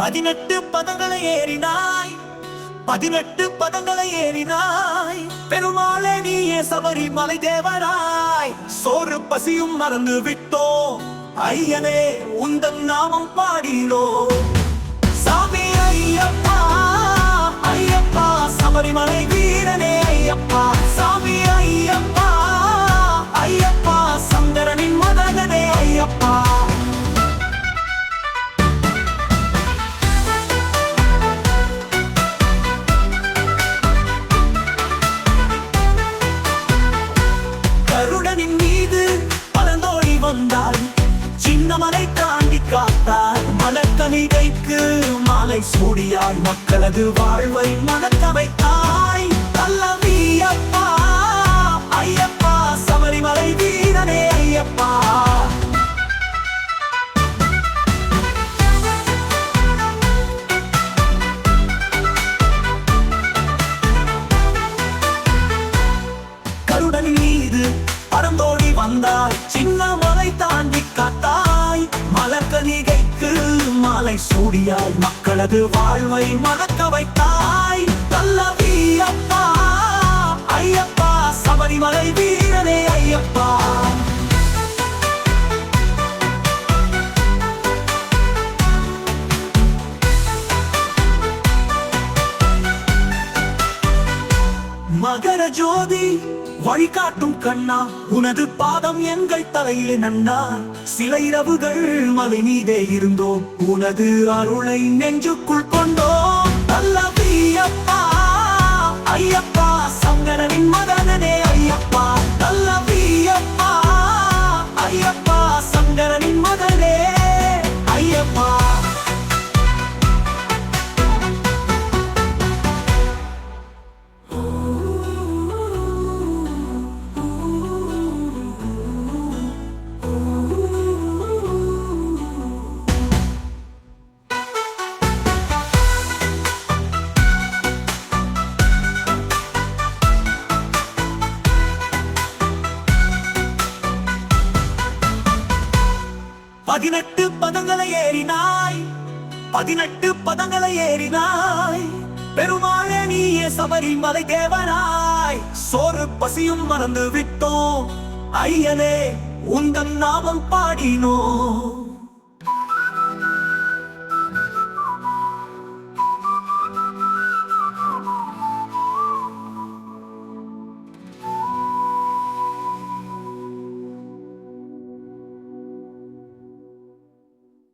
பதினெட்டு பதங்களை ஏறினாய். பதினெட்டு பதங்களை ஏறினாய். பெருமாளே நீயே சபரிமலை தேவராய். சோறு பசியும் மறந்து விட்டோ ஐயனே உந்தன் நாமம் பாடினோ சாமி ஐயப்பா ஐயப்பா மலக்கணிகைக்கு மாலை சூடியாய் மக்களது வாழ்வை மனந்தவை தாய் தல்ல மாலை சூடியாய் மக்களது வாழ்வை மறக்க வைத்தாய். தல்லவி அப்பா ஐயப்பா சபரிமலை வீரனே ஐயப்பா. மகர ஜோதி வழிகாட்டும் கண்ணா உனது பாதம் எங்கள் தலையிலே நன்னா. சில இரவுகள் மலை மீதே இருந்தோம். உனது அருளை நெஞ்சுக்குள் கொண்டோம். அல்லவி ஐயப்பா சங்கரனின் மகனே. பதினெட்டு பதங்களை ஏறினாய். பதினெட்டு பதங்களை ஏறினாய். பெருமாளே நீயே சபரிமலை தேவனாய். சோறு பசியும் மறந்து விட்டோம் ஐயனே உந்தன் நாமம் பாடினோம்.